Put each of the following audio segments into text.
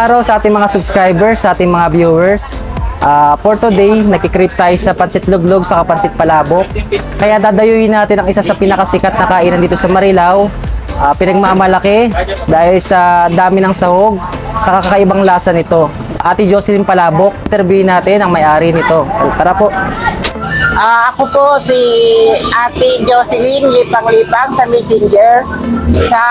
araw sa ating mga subscribers, sa ating mga viewers. Ah, for today, nakikrip tayo sa Pansit Luglog sa Pansit Palabok. Kaya dadayuhin natin ang isa sa pinakasikat na kainan dito sa Marilao. Ah, pinagmamalaki dahil sa dami ng sahog, sa kakaibang lasa nito. Ate Jocelyn Palabok, interviewin natin ang may-ari nito. So, tara po. Ah, ako po si Ate Jocelyn Lipang-Lipang sa Messenger. Sa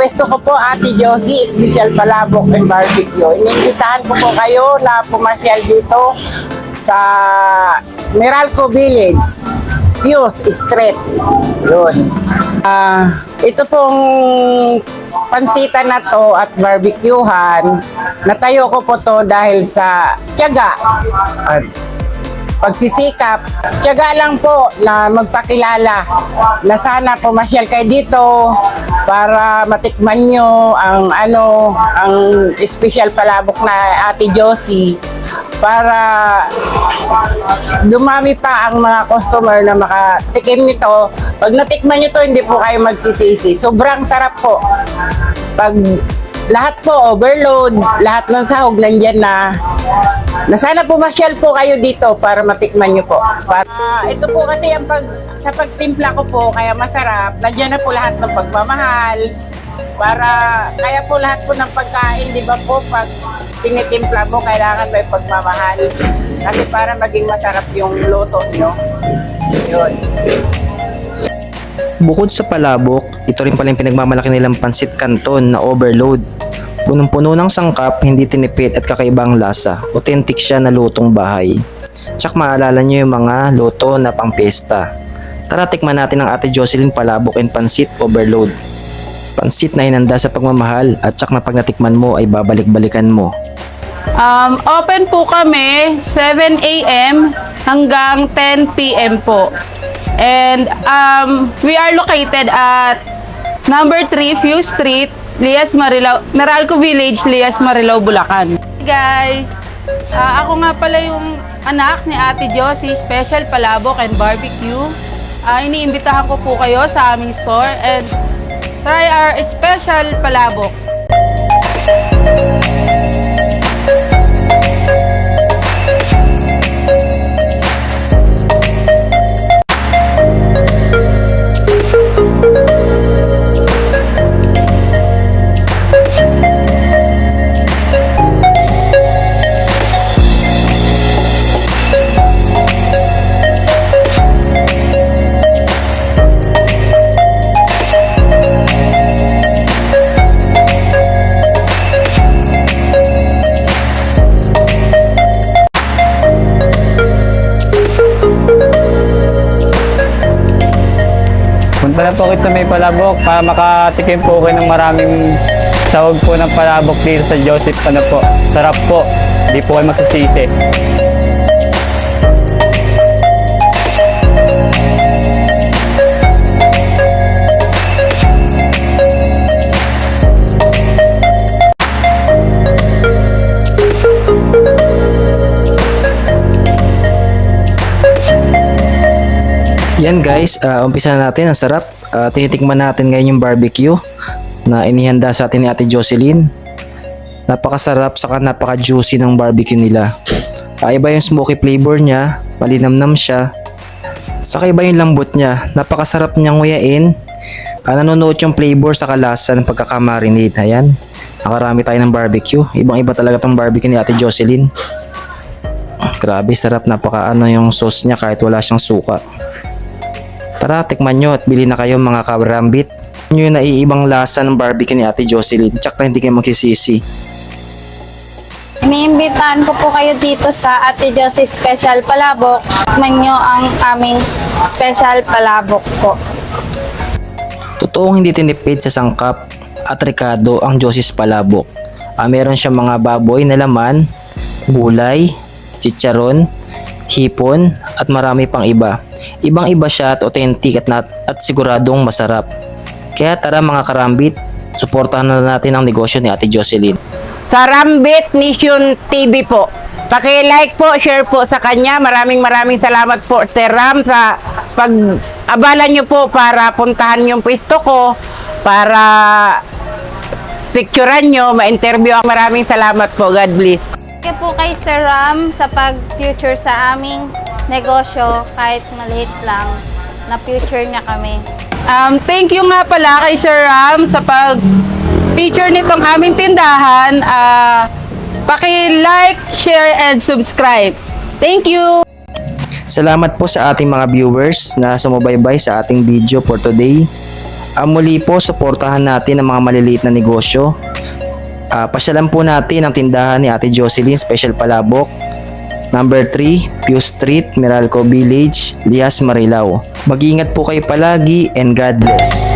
pwesto ko po Ate Josie, Special Palabok and Barbecue. Inimbitahan ko po kayo na pumasyal dito sa Meralco Village. Pius Street. Yun. Ah, ito pong pansitan na to at barbecuehan, natayo ko po to dahil sa tiyaga at pagsisikap. Tiyaga lang po na magpakilala na sana pumasyal kayo dito para matikman nyo ang ano, ang special palabok na Ate Josie para dumami pa ang mga customer na makatikim nito. Pag natikman nyo to, hindi po kayo magsisisi. Sobrang sarap po. Pag lahat po overload, lahat ng sahog nandyan na na sana pumasyal po kayo dito para matikman nyo po. Para, Ah, ito po kasi ang pag, sa pagtimpla ko po, kaya masarap. Nandiyan na po lahat ng pagmamahal. Para, kaya po lahat po ng pagkain, di ba po, pag tinitimpla mo, kailangan may pagmamahal. Kasi para maging masarap yung luto nyo. Yun. Bukod sa palabok, ito rin pala yung pinagmamalaki nilang pansit canton na overload. Punong-puno ng sangkap, hindi tinipid at kakaibang lasa. Authentic siya na lutong bahay. Tsak maalala nyo yung mga luto na pang pesta. Tara tikman natin ang ate Jocelyn palabok and pansit overload. Pansit na inanda sa pagmamahal at tsak na pag natikman mo ay babalik-balikan mo. Um, open po kami 7 a.m. hanggang 10 p.m. po. And um, we are located at number 3 Fuse Street, Lias Marilao, Meralco Village, Lias Marilao, Bulacan. Hey guys, ah, ako nga pala yung anak ni Ate Josie, Special Palabok and Barbecue. Ah, iniimbitahan ko po kayo sa aming store and try our special palabok. Sa may palabok para makatikim po kayo ng maraming sahog po ng palabok dito sa Joseph. Ano po, sarap po. Di po kayo magsisisi. Yan guys, uh, umpisa na natin. Ang sarap. Uh, tinitikman natin ngayon yung barbecue na inihanda sa atin ni Ate Jocelyn. Napakasarap saka napaka-juicy ng barbecue nila. Uh, iba yung smoky flavor niya, malinamnam siya. Saka iba yung lambot niya. Napakasarap niyang nguyain. Uh, nanonood yung flavor sa kalasa ng pagkakamarinate. Ayan. Nakarami tayo ng barbecue. Ibang iba talaga tong barbecue ni Ate Jocelyn. Grabe, sarap. Napaka ano yung sauce niya kahit wala siyang suka. Tara, tikman nyo at bili na kayo mga kabrambit. Nyo yung naiibang lasa ng barbecue ni Ate Jocelyn. Tsak na hindi kayo magsisisi. Iniimbitahan ko po kayo dito sa Ate Josie Special Palabok. Tikman nyo ang aming special palabok po. Totoong hindi tinipid sa sangkap at rekado ang Josie's Palabok. Ah, meron siyang mga baboy na laman, gulay, chicharon, hipon at marami pang iba. Ibang iba siya at authentic at, nat- at siguradong masarap. Kaya tara mga karambit, suportahan na natin ang negosyo ni Ate Jocelyn. sa Rambit Nation TV po. Paki-like po, share po sa kanya. Maraming maraming salamat po Sir Ram sa pag-abala nyo po para puntahan yung pwesto ko para ma-picturean nyo, ma-interview ako. Maraming salamat po. God bless. Thank you po kay Sir Ram sa pag-future sa aming negosyo kahit maliit lang na future niya kami. Um, thank you nga pala kay Sir Ram sa pag-feature nitong aming tindahan. Ah, paki-like, share, and subscribe. Thank you! Salamat po sa ating mga viewers na sumubaybay sa ating video for today. Ah, muli po, suportahan natin ang mga maliliit na negosyo. Ah, pasyalan po natin ang tindahan ni Ate Jocelyn Special Palabok. Number 3, Pew Street, Meralco Village, Lias, Marilao. Mag-iingat po kayo palagi and God bless.